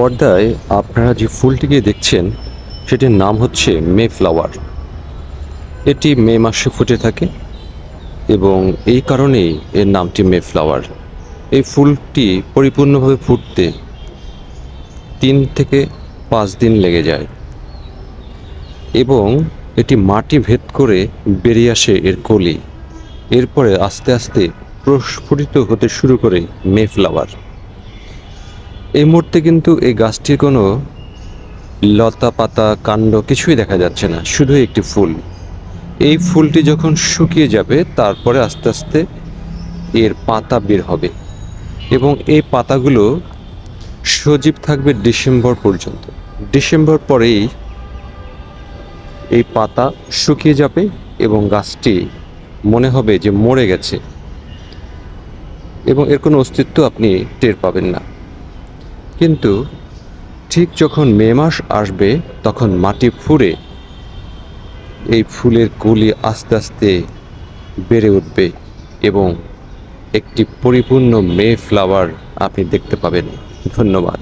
পর্দায় আপনারা যে ফুলটিকে দেখছেন, সেটির নাম হচ্ছে মে ফ্লাওয়ার এটি মে মাসে ফুটে থাকে এবং এই কারণেই এর নামটি মে ফ্লাওয়ার এই ফুলটি পরিপূর্ণভাবে ফুটতে তিন থেকে পাঁচ দিন লেগে যায় এবং এটি মাটি ভেদ করে বেরিয়ে আসে এর কলি। এরপরে আস্তে আস্তে প্রস্ফুটিত হতে শুরু করে মে ফ্লাওয়ার এই মুহূর্তে কিন্তু এই গাছটির কোনো লতা পাতা, কাণ্ড কিছুই দেখা যাচ্ছে না শুধু একটি ফুল। এই ফুলটি যখন শুকিয়ে যাবে, তারপরে আস্তে আস্তে এর পাতা বের হবে এবং এই পাতাগুলো সজীব থাকবে ডিসেম্বর পর্যন্ত। ডিসেম্বর পরেই এই পাতা শুকিয়ে যাবে এবং গাছটি মনে হবে যে মরে গেছে এবং এর কোনো অস্তিত্ব আপনি টের পাবেন না। কিন্তু ঠিক যখন মে মাস আসবে, তখন মাটি ফুঁড়ে এই ফুলের কলি আস্তে আস্তে বেড়ে উঠবে এবং একটি পরিপূর্ণ মে ফ্লাওয়ার আপনি দেখতে পাবেন। ধন্যবাদ।